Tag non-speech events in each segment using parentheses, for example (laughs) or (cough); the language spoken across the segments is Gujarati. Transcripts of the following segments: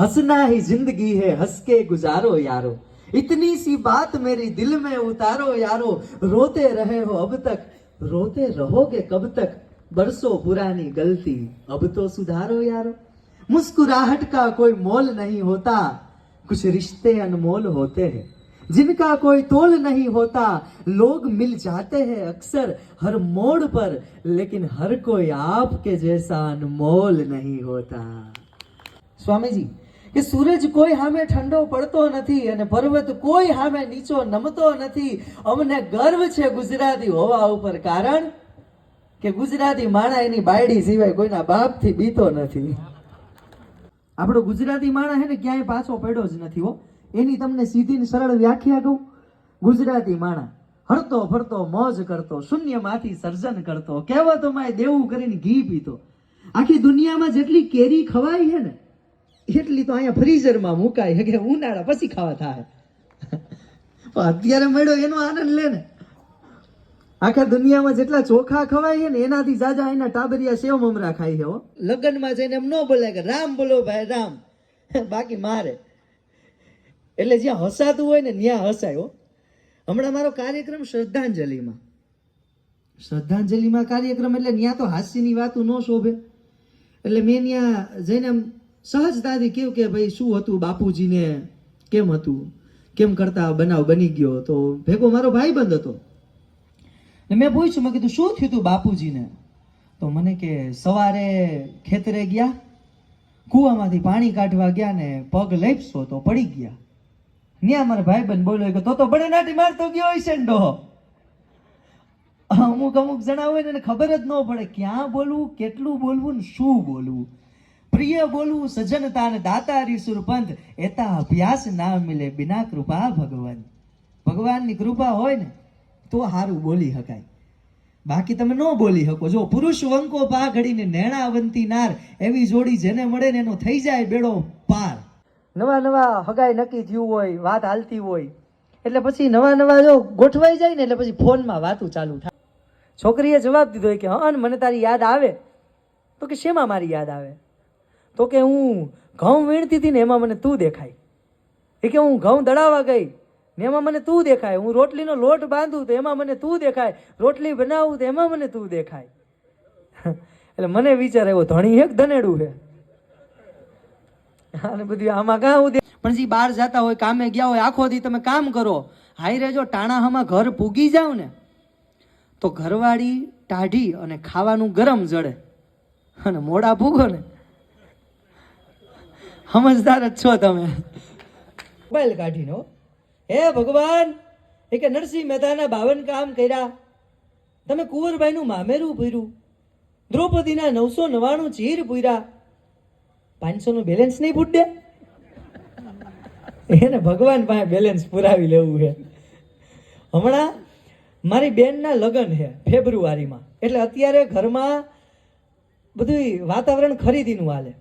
हंसना ही ज़िंदगी है, हंस के गुजारो यारो। इतनी सी बात मेरी दिल में उतारो यारो। रोते रहे हो अब तक, रोते रहोगे कब तक? बरसों पुरानी गलती, अब तो सुधारो यारो। मुस्कुराहट का कोई मोल नहीं होता, कुछ रिश्ते अनमोल होते हैं। जिनका कोई तोल नहीं होता, लोग मिल जाते हैं अक्सर हर मोड़ पर, लेकिन हर कोई आपके जैसा अनमोल नहीं होता। स्वामी जी કે સૂરજ કોઈ સામે ઠંડો પડતો નથી અને પર્વત કોઈ સામે નીચો નમતો નથી. અમને ગર્વ છે ગુજરાતી હોવા ઉપર કારણ કે ગુજરાતી માણા એની બાયડી સિવાય કોઈના બાપથી બીતો નથી. આપણો ગુજરાતી માણસ હે ને ક્યાંય પાછો પડ્યો જ નથી હો. એની તમને સીધી સરળ વ્યાખ્યા કહું ગુજરાતી માણા હરતો ફરતો, મોજ કરતો, શૂન્યમાંથી સર્જન કરતો કહેવતોમાં દેવું કરીને ઘી પીતો. આખી દુનિયામાં જેટલી કેરી ખવાય છે ને એટલી તો અહીંયા ફ્રીઝરમાં મુકાય કે ઉનાળા પછી ખાવા થાય. અત્યારે મળ્યો એનો આનંદ લે ને. આખા દુનિયામાં જેટલા ચોખા ખવાય છે ને એનાથી જાજા એના ટાબરિયા સેવ મમરા ખાય છે હો. લગ્નમાં જઈને એમ ન બોલે કે રામ બોલો ભાઈ રામ. બાકી મારે. એટલે જ્યાં હસાતું હોય ને ત્યાં હસાય હો. હમણાં મારો કાર્યક્રમ શ્રદ્ધાંજલિમાં. શ્રદ્ધાંજલિમાં કાર્યક્રમ એટલે ત્યાં તો હાસ્યની વાતો ન શોભે. એટલે મેં ત્યાં જઈને આમ સહજતાથી કેવું કે ભાઈ શું હતું બાપુજીને? કેમ હતું? કેમ કરતા બનાવ બની ગયો તો ભેગો મારો ભાઈબંધ હતો. ને મેં પૂછ્યું, મેં કીધું, શું થયું હતું બાપુજીને? તો મને કે, સવારે ખેતરે ગયા, કૂવામાંથી પાણી કાઢવા ગયા ને પગ લેપસો તો પડી ગયા. ન્યા મારા ભાઈબંધ બોલ્યો કે, તો તો બડે નાટી મારતો ગયો હોય છે ડોહો. અમુક અમુક જણા હોય ને ખબર જ ન પડે ક્યાં બોલવું, કેટલું બોલવું ને શું બોલવું. પ્રિય બોલવું સજનતા ને દાતારી સુરપંથ, એતા અભ્યાસ ના મિલે બિના કૃપા ભગવાન ભગવાનની કૃપા હોય ને, તો સારું બોલી શકાય બાકી તમે ન બોલી શકો. જો પુરુષ વંકો પા ઘડીને નેણાવંતી નાર, એવી જોડી જેને મળે ને એનો થઈ જાય બેડો પાર. નવા નવા હગાઈ નક્કી થયું હોય, વાત હાલતી હોય. એટલે પછી નવા નવા જો ગોઠવાઈ જાય ને, એટલે પછી ફોનમાં વાતું ચાલુ થાય. છોકરીએ જવાબ દીધો કે હા, મને તારી યાદ આવે. તો કે, શેમાં મારી યાદ આવે? તો કે હું ઘઉં વીણતી હતી ને એમાં મને તું દેખાય. એ કે હું ઘઉં દળાવા ગઈ ને એમાં મને તું દેખાય. હું રોટલીનો લોટ બાંધું તો એમાં મને તું દેખાય. રોટલી બનાવું તો એમાં મને તું દેખાય. (laughs) એટલે મને વિચાર એવો ધણી એક ધનેડું છે. (laughs) અને બધું આમાં કાં હું પણ જે બહાર જતા હોય, કામે ગયા હોય, આખો દી તમે કામ કરો, હાઈ રેજો, ટાણાહામાં ઘર પૂગી જાવ ને, તો ઘરવાળી ટાઢી અને ખાવાનું ગરમ જડે. અને મોડા ભૂગો ને. સમજદાર જ છો તમે. મોબાઈલ કાઢીનો હે. ભગવાન એ કે નરસિંહ મહેતાના બાવન કામ કર્યા. તમે કુંવરબાઈનું મામેરું પૂર્યું દ્રૌપદીના નવસો નવ્વાણું ચીર પૂર્યા પાંચસોનું બેલેન્સ નહીં ફૂટે? એને ભગવાન પાસે બેલેન્સ પુરાવી લેવું છે. હમણાં મારી બેનના લગ્ન છે ફેબ્રુઆરીમાં. એટલે અત્યારે ઘરમાં બધું વાતાવરણ ખરીદીનું હાલે.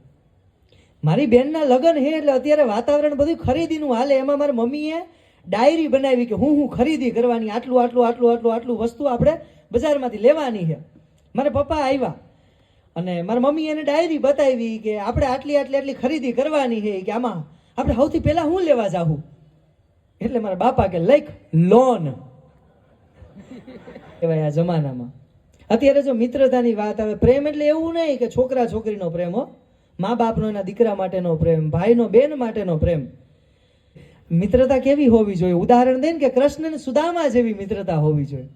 મારી બેનના લગ્ન છે એટલે અત્યારે વાતાવરણ બધું ખરીદીનું હાલે. એમાં મારી મમ્મીએ ડાયરી બનાવી કે હું હું ખરીદી કરવાની, આટલું આટલું આટલું આટલું આટલું વસ્તુ આપણે બજારમાંથી લેવાની છે. મારા પપ્પા આવ્યા અને મારા મમ્મી એને ડાયરી બતાવી કે આપણે આટલી આટલી આટલી ખરીદી કરવાની છે કે આમાં આપણે સૌથી પહેલા હું લેવા જાવું એટલે મારા બાપા કે, લાઈક લોન. કહેવાય આ જમાનામાં. અત્યારે જો મિત્રતાની વાત આવે, પ્રેમ એટલે એવું નહીં કે છોકરા છોકરીનો પ્રેમ હો. મા બાપનો એના દીકરા માટેનો પ્રેમ, ભાઈનો બેન માટેનો પ્રેમ. મિત્રતા કેવી હોવી જોઈએ? ઉદાહરણ દે ને કે કૃષ્ણ ને સુદામા જેવી મિત્રતા હોવી જોઈએ.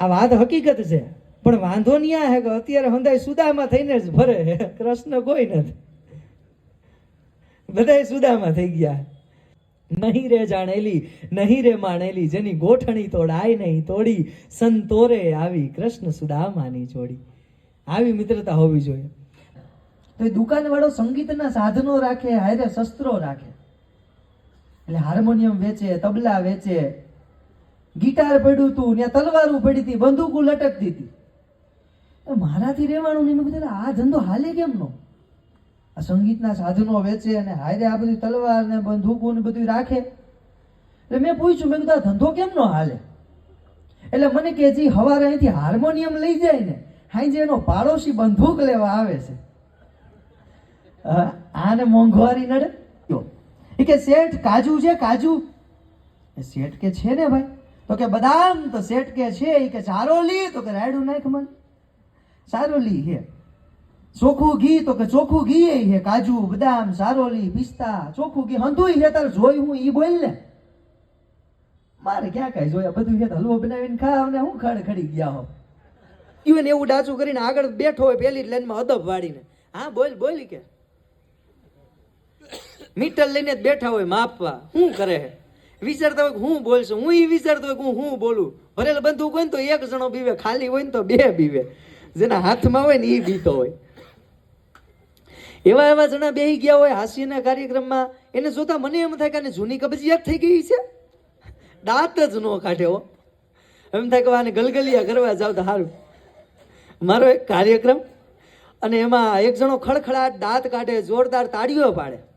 આ વાત હકીકત છે. પણ વાંધો નહીં આ હે કે અત્યારે હંધાય સુદામાં થઈને જ ભરે કૃષ્ણ કોઈ નથી. બધાય સુદામાં થઈ ગયા. નહીં રે જાણેલી, નહીં રે માણેલી, જેની ગોઠણી તોડાય નહીં તોડી, સંતોરે આવી કૃષ્ણ સુદામાની જોડી. આવી મિત્રતા હોવી જોઈએ. તો એ દુકાનવાળો સંગીતના સાધનો રાખે, હારે શસ્ત્રો રાખે. એટલે હાર્મોનિયમ વેચે, તબલા વેચે. ગિટાર પડ્યું તું, ત્યાં તલવારું પડી હતી, બંદૂકો લટકતી હતી. મારાથી રહેવાનું નહીં મેં કીધું આ ધંધો હાલે કેમ નો આ સંગીતના સાધનો વેચે અને હારે આ બધી તલવાર ને બંદૂકો ને બધું રાખે. એટલે મેં પૂછ્યું, મેં કીધું, આ ધંધો કેમ નો હાલે? એટલે મને કે જે હવારે અહીંથી હાર્મોનિયમ લઈ જાય ને હાઈ એનો પાડોશી બંદૂક લેવા આવે છે. આને મોંઘવારી નડે? એ કે શેઠ કાજુ છે, કાજુ? એ શેઠ કે છે ને ભાઈ? તો કે બદામ તો શેઠ કે છે એ કે ચારોલી તો કે રાયડું નાખ મને. સારોલી હે. ચોખ્ખું ઘી, તો કે ચોખ્ખું ઘી એ હે. કાજુ, બદામ સારોલી પિસ્તા, ચોખ્ખું ઘી. હંધુય હે, તાર જોઈ હું, ઈ બોલ ને. મારે ક્યાં કાંઈ જોયા? બધું હે હલવો બનાવીને ખાવ ને હું ખડ ખડી ગયા હો ઇવન એવું ડાચું કરીને આગળ બેઠો હોય, પેલી લાઈનમાં અદબ વાળીને. હા, બોલ બોલ કે. મીટર લઈને બેઠા હોય માપવા શું કરે હે? વિચારતા હોય હું બોલશું. હું એ વિચારતો હોય હું હું બોલું. ભરેલ બંધુ હોય ને તો એક જણો બીવે, ખાલી હોય ને તો બે બીવે. જેના હાથમાં હોય ને એ બીતો હોય. એવા એવા જણા બેહી ગયા હોય હાસ્યના કાર્યક્રમમાં. એને જોતા મને એમ થાય કે જૂની કબજિયાત થઈ ગઈ છે. દાંત જ ન કાઢે હો. એમ થાય કે આને ગલગલિયા કરવા જાવ તો સારું મારો એક કાર્યક્રમ. અને એમાં એક જણો ખડખડાટ દાંત કાઢે, જોરદાર તાળીઓ પાડે.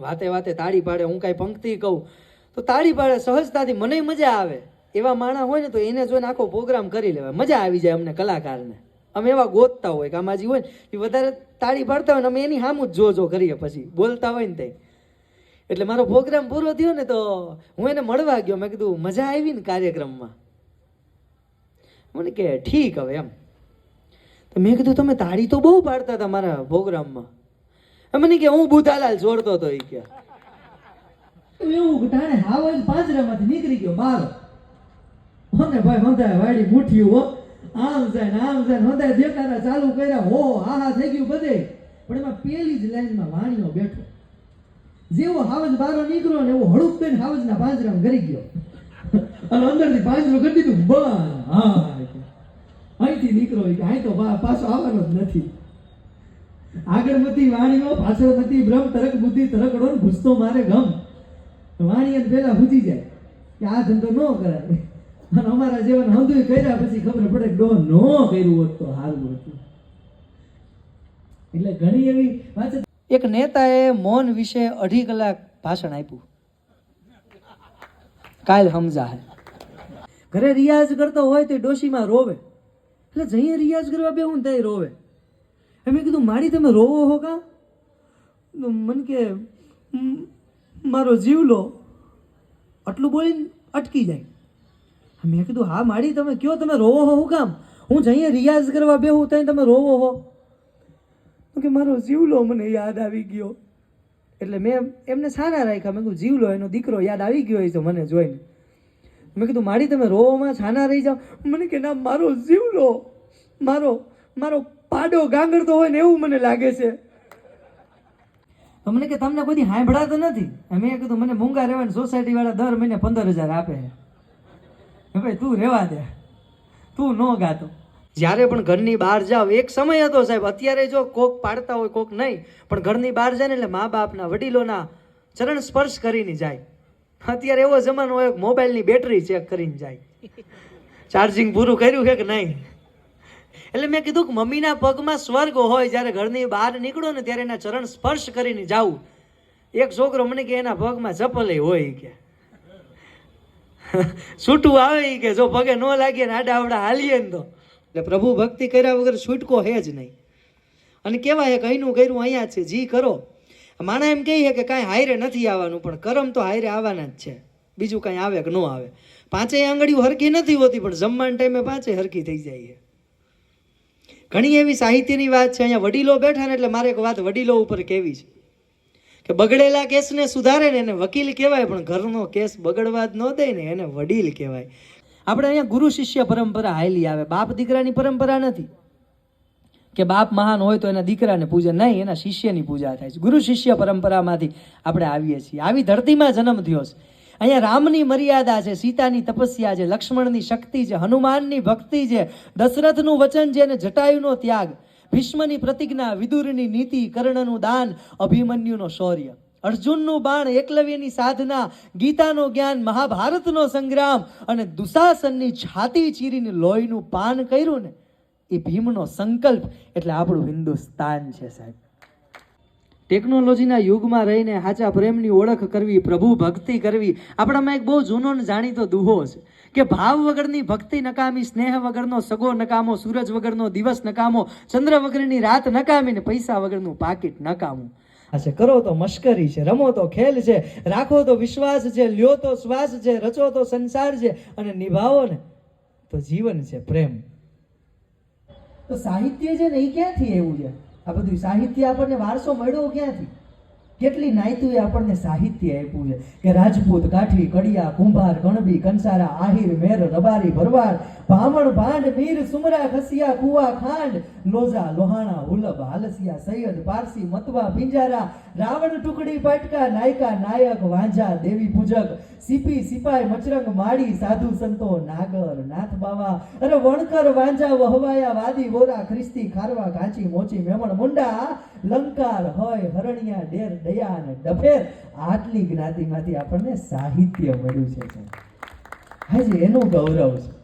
વાતે વાતે તાળી પાડે, હું કાંઈ પંક્તિ કહું. તો તાળી પાડે, સહજતાથી મને મજા આવે. એવા માણસ હોય ને તો એને જોઈને આખો પ્રોગ્રામ કરી લેવાય. મજા આવી જાય અમને કલાકારને. અમે એવા ગોતતા હોય કામાજી હોય ને, એ વધારે તાળી પાડતા હોય ને અમે એની સામું જ જો જો કરીએ પછી. બોલતા હોય ને તે એટલે મારો પ્રોગ્રામ પૂરો થયો ને તો હું એને મળવા ગયો. મેં કીધું, મજા આવી ને કાર્યક્રમમાં. મને કે, ઠીક હવે એમ. તો મેં કીધું, તમે તાળી તો બહુ પાડતા હતા મારા પ્રોગ્રામમાં મને કે હું બુધાલાલ જોડતો હતો એ કે. એવું ટાણે હાવજ પાંજરામાંથી નીકળી ગયો બાર હોને ભાઈ હોંધાય વાડી મુઠ્ઠી હો. આમ જાય ને આમ જાય હોંધાય દેખાડા ચાલુ કર્યા. હો, હા હા, થઈ ગયું બધે. પણ એમાં પેલી જ લાઈનમાં વાણીઓ બેઠો. જેવો હાવજ બારો નીકળ્યો ને એવો હળુક બેન હાવજના પાંજરામાં ગરી ગયો. અને અંદરથી પાંજરો કરી દીધું. બસ, હા અહીંથી નીકળો કે, અહીં તો પાછો આવવાનો જ નથી. આગળ બધી વાણીઓ પાછળ બધી બ્રહ્મ, તરક, બુદ્ધિ તરક ડોન ઘૂસતો મારે ગમ. વાણી પેલા ભૂજી જાય કે આ ધંધો ન કરાય. અને અમારા જીવન હંધુય કર્યા પછી ખબર પડે ડો નો કર્યું હોત તો સારું હતું. એટલે ઘણી એવી વાત એક નેતાએ મૌન વિશે અઢી કલાક ભાષણ આપ્યું. કાલ સમજા ઘરે રિયાઝ કરતો હોય તો ડોશીમાં રોવે. એટલે જઈએ રિયાઝ કરવા બે હું ત્યાં રોવે. એમ મેં કીધું, મારી તમે રોવો હો કા? મને કે મારો જીવ લો. આટલું બોલીને અટકી જાય. મેં કીધું, હા માડી તમે કયો, તમે રોવો હો કામ? હું જઈએ રિયાઝ કરવા બેહું, ત્યાં તમે રોવો હો. તો કે, મારો જીવલો મને યાદ આવી ગયો. એટલે મેં એમને સારા રાખ્યા. મેં કીધું જીવલો એનો દીકરો યાદ આવી ગયો છે મને જોઈને. મેં કીધું માડી તમે રોવોમાં છાના રહી જાઓ. મને કે, ના, મારો જીવલો મારો મારો પાડો ગાંગડતો હોય ને એવું મને લાગે છે. તો મને કે તમને કોઈ હાંભળાતો નથી? મેં કીધું, મને મૂંગા રહેવાની સોસાયટી વાળા દર મહિને પંદર હજાર આપે. હે ભાઈ, તું રહેવા દે. તું ન ગાતો. જ્યારે પણ ઘરની બહાર જાવ એક સમય હતો સાહેબ, અત્યારે જો કોક પાડતા હોય, કોક નહીં, પણ ઘરની બહાર જાય ને એટલે મા બાપના વડીલોના ચરણ સ્પર્શ કરીને જાય. અત્યારે એવો જમાનો હોય મોબાઈલની બેટરી ચેક કરીને જાય. ચાર્જિંગ પૂરું કર્યું છે કે નહીં? એટલે મેં કીધું કે મમ્મીના પગમાં સ્વર્ગ હોય જ્યારે ઘરની બહાર નીકળો ને ત્યારે એના ચરણ સ્પર્શ કરીને જાઉં. એક છોકરો મને કે એના પગમાં ચપ્પલે હોય કે. (laughs) છૂટું આવે કે, જો પગે ન લાગીએ ને આડા આવડા હાલીએ ને તો. એટલે પ્રભુ ભક્તિ કર્યા વગર છૂટકો હે જ નહીં. અને કહેવાય કે અહીંનું કર્યું અહીંયા છે, જી કરો. માણા એમ કહીએ કે કાંઈ હાયરે નથી આવવાનું, પણ કરમ તો હાયરે આવવાના જ છે. બીજું કાંઈ આવે કે ન આવે. પાંચેય આંગળીઓ હરખી નથી હોતી, પણ જમવાના ટાઈમે પાંચેય હરખી થઈ જાય છે. ઘણી એવી સાહિત્યની વાત છે, અહીંયા વડીલો બેઠા ને એટલે મારે એક વાત વડીલો ઉપર કહેવી છે? કે બગડેલા કેસને સુધારે ને એને વકીલ કહેવાય, પણ ઘરનો કેસ બગડવા જ ન દે ને એને વડીલ કહેવાય. આપણે અહીંયા ગુરુ શિષ્ય પરંપરા હાલી આવે. બાપ દીકરાની પરંપરા નથી. કે બાપ મહાન હોય તો એના દીકરાને પૂજા, નહીં, એના શિષ્યની પૂજા થાય છે. ગુરુ શિષ્ય પરંપરામાંથી આપણે આવીએ છીએ. આવી ધરતીમાં જન્મ થયો છે. અહીંયા રામની મર્યાદા છે, સીતાની તપસ્યા છે, લક્ષ્મણની શક્તિ છે, હનુમાનની ભક્તિ છે, દશરથનું વચન છે અને જટાયુનો ત્યાગ. ભીષ્મની પ્રતિજ્ઞા, વિદુરની નીતિ, કર્ણનું દાન, અભિમન્યુનો શૌર્ય. અર્જુનનું બાણ, એકલવ્યની સાધના, ગીતાનું જ્ઞાન, મહાભારતનો સંગ્રામ અને દુશાસનની છાતી ચીરીને લોહીનું પાન કર્યું ને, એ ભીમનો સંકલ્પ. એટલે આપણું હિન્દુસ્તાન છે સાહેબ. ટેકનોલોજીના યુગમાં રહીને સાચા પ્રેમની ઓળખ કરવી પ્રભુ ભક્તિ કરવી આપણામાં એક બહુ જૂનો જાણીતો દુહો છે કે ભાવ વગરની ભક્તિ નકામી સ્નેહ વગરનો સગો નકામો સૂરજ વગરનો દિવસ નકામો ચંદ્ર વગરની રાત નકામી ને પૈસા વગરનું પાકીટ નકામું. છે કરો તો મશ્કરી છે રમો તો ખેલ છે રાખો તો વિશ્વાસ છે લ્યો તો શ્વાસ છે રચો તો સંસાર છે અને નિભાવો ને તો જીવન છે પ્રેમ. તો સાહિત્ય છે ને એ ક્યાંથી એવું છે? આ બધું સાહિત્ય આપણને વારસો મળ્યો ક્યાંથી? કેટલી નાયતુએ આપણને સાહિત્ય આપ્યું છે? કે રાજપૂત, કાઠી, કડિયા, કુંભાર, ગણબી, કંસારા, આહિર, મેર, રબારી, ભરવાડ, ભામણ, ભાંડ, મીર, સુમરા ખસિયા કુવા, ખાંડ લોજા, લોહાણા હુલબ હાલસિયા સૈયદ, પારસી, મતવા પિંજારા રાવણ, ટુકડી, પટકા, નાયકા, નાયક, વાંઝા, દેવી પૂજક, સીપી, સિપાઈ, મચરંગ, માળી, સાધુ સંતો, નાગર, નાથ બાવા અરે વણકર વાંઝા, વહવાયા, વાદી, વોરા, ખ્રિસ્તી, ખારવા કાચી મોચી, મેમણ, મુંડા, લંકાર, હોય, હરણિયા, ડેર દયા અને ડફેર, આટલી જ્ઞાતિમાંથી આપણને સાહિત્ય મળ્યું છે હાજી, એનું ગૌરવ છે.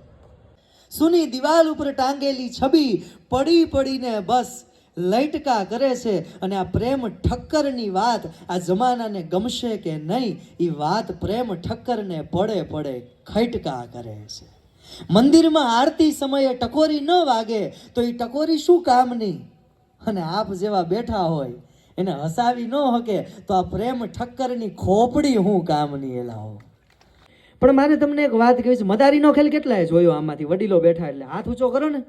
સુની દિવાલ ઉપર ટાંગેલી છબી પડી પડીને બસ લટકા કરે છે. અને આ પ્રેમ ઠક્કરની વાત આ જમાનાને ગમશે કે નહીં એ વાત પ્રેમ ઠક્કરને પડે પડે ખટકા કરે છે. મંદિરમાં આરતી સમયે ટકોરી ન વાગે તો એ ટકોરી શું કામની અને આપ જેવા બેઠા હોય, એને હસાવી ન હકે તો આ પ્રેમ ઠક્કરની ખોપડી હું કામની એલાઓ પણ મારે તમને એક વાત કહી છે. મદારીનો ખેલ કેટલાય જોયો આમાંથી? વડીલો બેઠા એટલે હાથ ઊંચો કરો ને.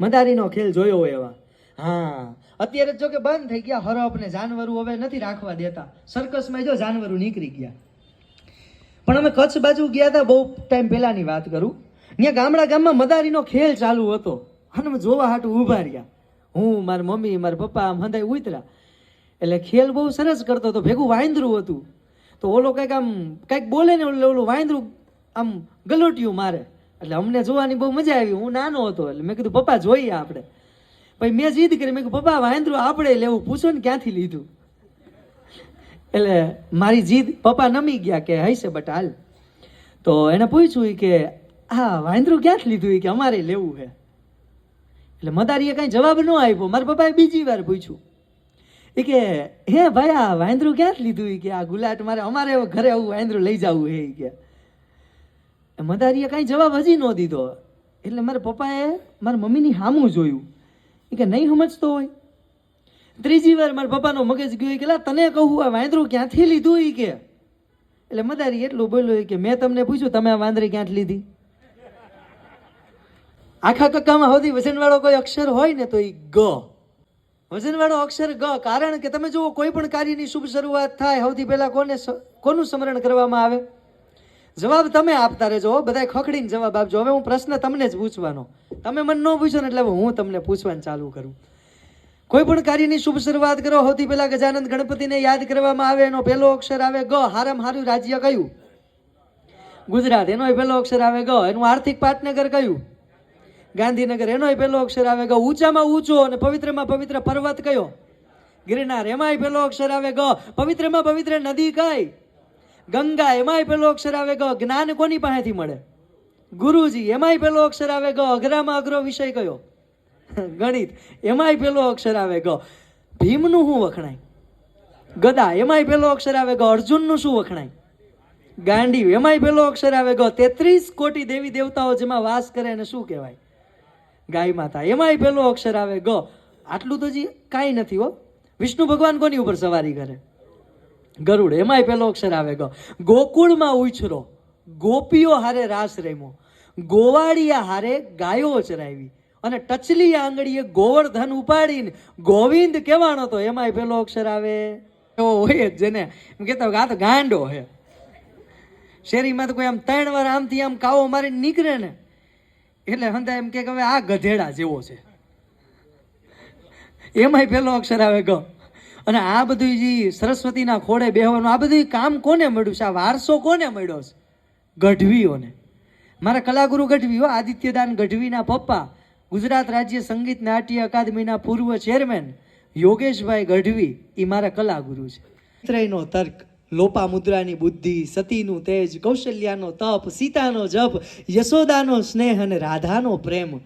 મદારીનો ખેલ જોયો હોય એવા. હા. અત્યારે જો કે બંધ થઈ ગયા. હરફ ને જાનવરું હવે નથી રાખવા દેતા. સર્કસમાં જો જાનવરું નીકળી ગયા. પણ અમે કચ્છ બાજુ ગયા હતા બહુ ટાઈમ પહેલાની વાત કરું. ત્યાં ગામડા ગામમાં મદારીનો ખેલ ચાલુ હતો. અને જોવા હાટું ઊભા રહ્યા. હું, મારી મમ્મી, મારા પપ્પા આમ હંધાઈ ઉતરા એટલે ખેલ બહુ સરસ કરતો હતો. ભેગું વાંદરું હતું. તો ઓલો કંઈક આમ કંઈક બોલે ને એટલે ઓલું વાંદરું આમ ગલોટિયું મારે. એટલે અમને જોવાની બહુ મજા આવી. હું નાનો હતો, એટલે મેં કીધું, પપ્પા, જોઈએ આપણે. પછી મેં જીદ કરી. મેં કીધું, પપ્પા, વાંદરું આપણે લેવું. પૂછો ને ક્યાંથી લીધું. એટલે મારી જીદ પપ્પા નમી ગયા કે હૈસે બટ હાલ. તો એને પૂછ્યું કે, હા, વાંદરું ક્યાંથી લીધું? કે, અમારે લેવું છે એટલે મદારીએ કાંઈ જવાબ ન આપ્યો. મારા પપ્પાએ બીજી વાર પૂછ્યું. એ કે, હે ભાઈ, આ વાંદરું ક્યાંથી લીધું? એ કે, આ ગુલાટ મારે, અમારે ઘરે આવું વાંદરું લઈ જવું હે. કે મદારીએ કાંઈ જવાબ હજી ન દીધો. એટલે મારા પપ્પાએ મારા મમ્મીની હામું જોયું. એ કે, નહીં સમજતો હોય. ત્રીજી વાર મારા પપ્પાનો મગજ ગયો કે તને કહું, આ વાંદરું ક્યાંથી લીધું? એ કે, એટલે મદારી એટલું બોલ્યો કે, મેં તમને પૂછ્યું, તમે આ વાંદરી ક્યાંથી લીધી? આખા કક્કામાં સૌથી વજનવાળો કોઈ અક્ષર હોય ને તો એ ગ. વજનવાળો અક્ષર ગ, કારણ કે તમે જુઓ, કોઈ પણ કાર્યની શુભ શરૂઆત થાય, સૌથી પહેલાં કોને કોનું સ્મરણ કરવામાં આવે? જવાબ તમે આપતા રહેજો બધા ખખડીને જવાબ આપજો. હવે હું પ્રશ્ન તમને જ પૂછવાનો. તમે મને ન પૂછો ને એટલે હું તમને પૂછવાનું ચાલુ કરું. કોઈ પણ કાર્યની શુભ શરૂઆત કરો, સૌથી પહેલા ગજાનંદ ગણપતિને યાદ કરવામાં આવે, એનો પહેલો અક્ષર આવે ગ. હારામ હારું રાજ્ય કયું ગુજરાત, એનોય પહેલો અક્ષર આવે ગ. એનું આર્થિક પાટનગર કયું ગાંધીનગર એનોય પહેલો અક્ષર આવે ગ. ઊંચામાં ઊંચો અને પવિત્રમાં પવિત્ર પર્વત કયો? ગિરનાર, એમાંય પહેલો અક્ષર આવે ગ. પવિત્રમાં પવિત્ર નદી કઈ? ગંગા, એમાંય પહેલો અક્ષર આવે ગ. જ્ઞાન કોની પાસેથી મળે? ગુરુજી, એમાંય પહેલો અક્ષર આવે ગ. અઘરામાં અઘરો વિષય કયો? ગણિત, એમાંય પહેલો અક્ષર આવે ગ. ભીમનું શું વખણાય? ગદા, એમાંય પહેલો અક્ષર આવે ગ. અર્જુનનું શું વખણાય? ગાંડી, એમાંય પહેલો અક્ષર આવે ગ. તેત્રીસ કોટી દેવી દેવતાઓ જેમાં વાસ કરે એને શું કહેવાય? ગાય માતા. એમાંય પહેલો અક્ષર આવે ગ. આટલું તો જી કાંઈ નથી હો. વિષ્ણુ ભગવાન કોની ઉપર સવારી કરે? ગરુડ. એમાંય પહેલો અક્ષર આવે ગ. ગોકુળમાં ઉછરો. ગોપીઓ હારે રાસ રેમો ગોવાળિયા હારે ગાયો ચરાવી. અને ટચલી આંગળીએ ગોવર્ધન ઉપાડીને ગોવિંદ કહેવાનો તો એમાંય પેલો અક્ષર આવે. એવો હોય જ જેને એમ કહેતા આ તો ગાંડો હે. શેરીમાં તો કોઈ આમ ત્રણ વાર આમથી આમ કાવો મારીને નીકળે ને. એટલે હંતા એમ કે હવે આ ગધેડા જેવો છે. એમાંય પેલો અક્ષર આવે ગ અને આ બધું જે સરસ્વતીના ખોડે બેહવાનું, આ બધું કામ કોને મળ્યું છે? આ વારસો કોને મળ્યો છે? ગઢવીઓને. મારા કલાગુરુ ગઢવી હો, આદિત્યદાન ગઢવીના પપ્પા, ગુજરાત રાજ્ય સંગીત નાટ્ય અકાદમીના પૂર્વ ચેરમેન યોગેશભાઈ ગઢવી એ મારા કલાગુરુ છે. ત્રયનો તર્ક. લોપામુદ્રાની બુદ્ધિ, સતીનું તેજ, કૌશલ્યાનો તપ, સીતાનો જપ, યશોદાનો સ્નેહ અને રાધાનો પ્રેમ.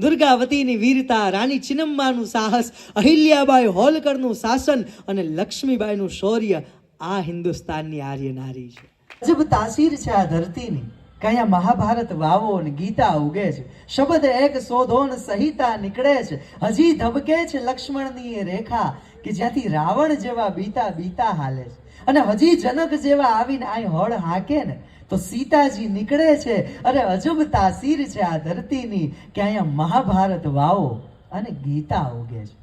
દુર્ગાવતીની વીરતા, રાણી ચિનમ્માનું સાહસ, અહિલ્યાબાઈ હોલકરનું શાસન અને લક્ષ્મીબાઈનું શૌર્ય આ હિન્દુસ્તાનની આર્ય નારી છે. અજબ તાસીર છે આ ધરતીની. કયા મહાભારત વાવો ને ગીતા ઉગે છે. શબ્દ એક શોધોન સહિતા નીકળે છે. હજી ધબકે છે લક્ષ્મણની રેખા કે જ્યાંથી રાવણ જેવા બીતા બીતા હાલે છે. અને હજી જનક જેવા આવીને અહીં હળ હાકે ને, તો સીતાજી નીકળે છે અરે અજબ તાસીર છે આ ધરતીની કે અહીંયા મહાભારત વાવો અને ગીતા ઉગે છે.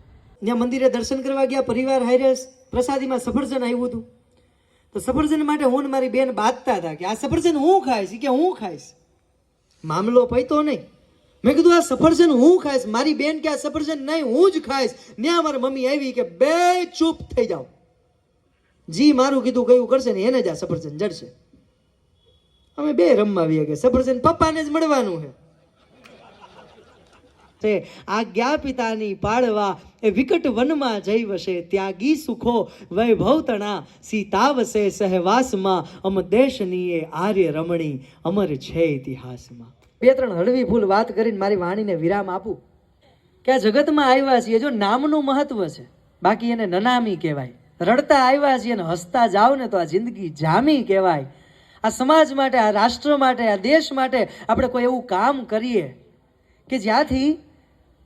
ત્યાં મંદિરે દર્શન કરવા ગયા, પરિવાર હારે પ્રસાદીમાં સફરજન આવ્યું હતું. તો સફરજન માટે હું મારી બેન બાંધતા હતા કે આ સફરજન હું ખાઈશ? કે હું ખાઈશ. મામલો પૈતો નહીં. મેં કીધું, આ સફરજન હું ખાઈશ? મારી બેન કે આ સફરજન નહીં, હું જ ખાઈશ. ત્યાં મારી મમ્મી આવી કે, બે ચૂપ થઈ જાઓ. જી મારું કીધું કયું કરશે ને એને જ આ સફરજન જડશે. અમે બે રમવા કે સફરજન પપ્પાને જ મળવાનું છે છે આજ્ઞા પિતાની પાળવા એ વિકટ વનમાં જઈ વસે ત્યાગી સુખો વૈભવ તણા સીતા વસે સહેવાસમાં, અમ દેશની એ આર્ય રમણી અમર છે ઇતિહાસમાં. બે ત્રણ હળવી ફૂલ વાત કરીને મારી વાણીને વિરામ આપું. કે આ જગતમાં આવ્યા છીએ જો નામનું મહત્વ છે, બાકી એને નનામી કહેવાય. રડતા આવ્યા છીએ અને હસતા જાઓ ને તો આ જિંદગી જામી કહેવાય. આ સમાજ માટે, આ રાષ્ટ્ર માટે, આ દેશ માટે આપણે કોઈ એવું કામ કરીએ કે જ્યાંથી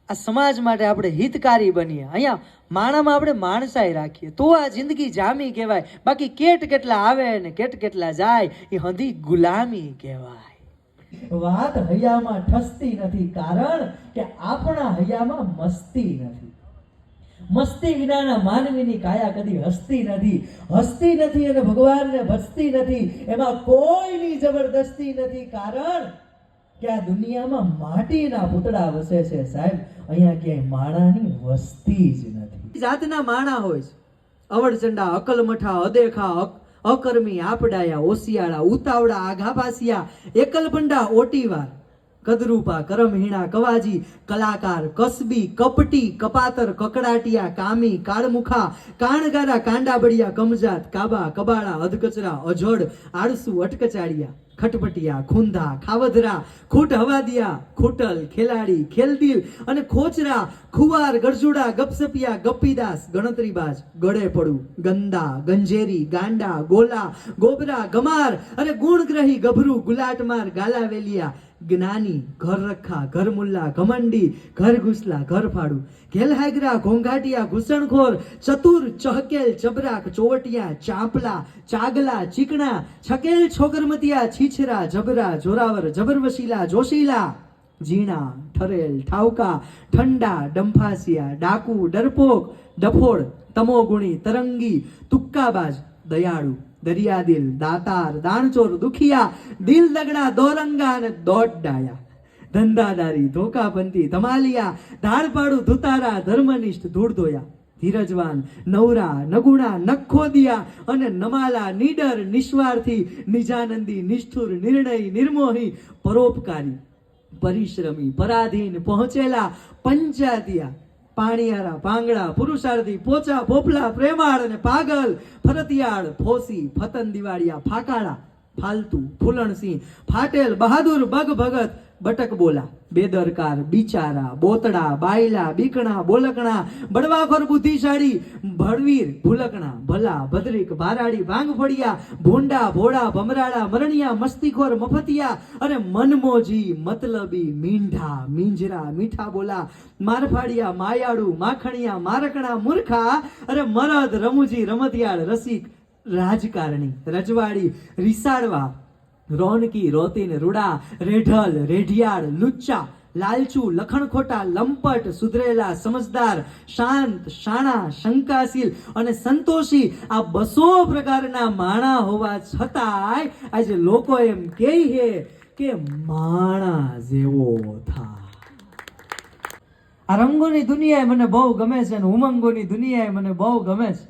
આ સમાજ માટે આપણે હિતકારી બનીએ. અહીંયા માણામાં આપણે માણસાઈ રાખીએ. તો આ જિંદગી જામી કહેવાય. બાકી કેટ કેટલા આવે ને કેટ કેટલા જાય, એ હંધી ગુલામી કહેવાય. વાત હૈયામાં ઠસતી નથી. કારણ કે આપણા હૈયામાં મસ્તી નથી. મસ્તી વિનાના માનવીની કાયા કદી હસતી નથી. હસતી નથી અને ભગવાનને ભસતી નથી. એમાં કોઈની જબરદસ્તી નથી. કારણ કે આ દુનિયામાં માટીના પૂતળા વસે છે સાહેબ. અહીંયા ક્યાંય માણાની વસ્તી જ નથી. જાતના માણા હોય છે. અવળચંડા અકલમઠા, અદેખા, અક- અકર્મી, આપડાયા ઓસિયાળા ઉતાવળા આઘાપાસિયા એકલભંડા ઓટીવાર. કદરૂપા, કરમહીણા, કવાજી, કલાકાર, કસબી, કપટી, કપાતર, કકડાટિયા, કામી, કાળમુખા, કાણગારા, કાંડાબડિયા, કમજાત, કાબા કબાળા અધકચરા, અજડ, આળસુ અટકચાડિયા ખટપટિયા ખૂંધા ખાવધરા, ખૂટ હવાદિયા, ખૂટલ, ખેલાડી ખેલદિલ અને ખોચરા, ખુવાર, ગરજુડા, ગપસપિયા, ગપ્પીદાસ, ગણતરીબાજ, ગળે પડું, ગંદા, ગંજેરી, ગાંડા, ગોલા, ગોબરા, ગમાર અને ગુણગ્રહી, ગભરું, ગુલાટમાર, ગાલાવેલિયા જ્ઞાની, ઘર રખા, ઘર મુલ્લા, ઘમંડી, ઘર ઘુસલા, ઘર ફાડું ઘેલહાગરા, ઘોંઘાટિયા, ઘૂસણખોર, ચતુર, ચહકેલ ચબરાક ચોવટિયા, ચાંપલા, ચાગલા, ચીકણા, છકેલ છોકરમતિયા છીછરા, જબરા, જોરાવર, જબરવશીલા, જોશીલા, ઝીણા, ઠરેલ ઠાવકા ઠંડા, ડંફાસિયા, ડાકુ, ડરપોક ડફોડ તમોગુણી, તરંગી, તુક્કાબાજ, દયાળુ. દરિયાદિલ, દાતાર, દાણચોર, દુખિયા, દિલ દગડા, દોરંગા અને દોડ ડાયા ધંધાદારી ધોકાબંધી ધમાલિયા ધાડપાડું ધુતારા, ધર્મનિષ્ઠ, ધૂળધોયા. ધીરજવાન, નવરા, નગુણા, નખોદિયા અને નમાલા, નીડર, નિસ્વાર્થી, નિજાનંદી, નિષ્ઠુર, નિર્ણય, નિર્મોહી, પરોપકારી. પરિશ્રમી, પરાધીન, પહોંચેલા પંચાયતિયા પાણીયારા ભાંગડા પુરુષાર્થી, પોચા પોપલા પ્રેમાળ અને પાગલ, ફરતિયાળ, ફોસી, ફતન દિવાળિયા, ફાકાળા, ફાલતુ, ફૂલણસિંહ, ફાટેલ, બહાદુર બગ ભગત બટક બોલા, બેદરકાર, બિચારા, બોતડા, બાયલા, બીકણા, બોલકણા, બળવાખોર બુદ્ધિશાળી, ભળવીર, ભૂલકણા, ભલા, ભદ્રિક ભારાડી ભાંગ ફળિયા ભોંડા, ભોળા, ભમરાળા, મરણિયા, મસ્તીખોર, મફતિયા અને મનમોજી, મતલબી, મીંઢા, મીંજરા, મીઠા બોલા, મારફાડિયા, માયાળુ, માખણિયા, મારકણા, મૂર્ખા અરે મરદ, રમુજી, રમતિયાળ, રસિક, રાજકારણી, રજવાડી રિસાડવા રોનકી રોતીન, રૂડા, રેઢલ, રેઢિયાળ, લુચ્ચા, લાલચુ, લખણખોટા, લંપટ, સુધરેલા, સમજદાર, શાંત, શાણા, શંકાશીલ અને સંતોષી આ બસો પ્રકારના માણા હોવા છતાંય આજે લોકો એમ કહે છે કે માણા જેવો થા. આ રંગોની દુનિયા મને બહુ ગમે છે અને ઉમંગોની દુનિયા મને બહુ ગમે છે.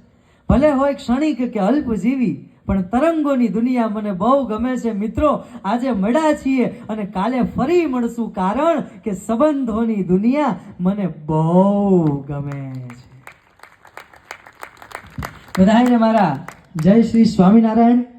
ભલે હોય ક્ષણિક કે અલ્પજીવી પણ તરંગોની દુનિયા મને બહુ ગમે છે. મિત્રો, આજે મળ્યા છીએ અને કાલે ફરી મળશું કારણ કે સંબંધોની દુનિયા મને બહુ ગમે છે. બધાને મારા જય શ્રી સ્વામિનારાયણ.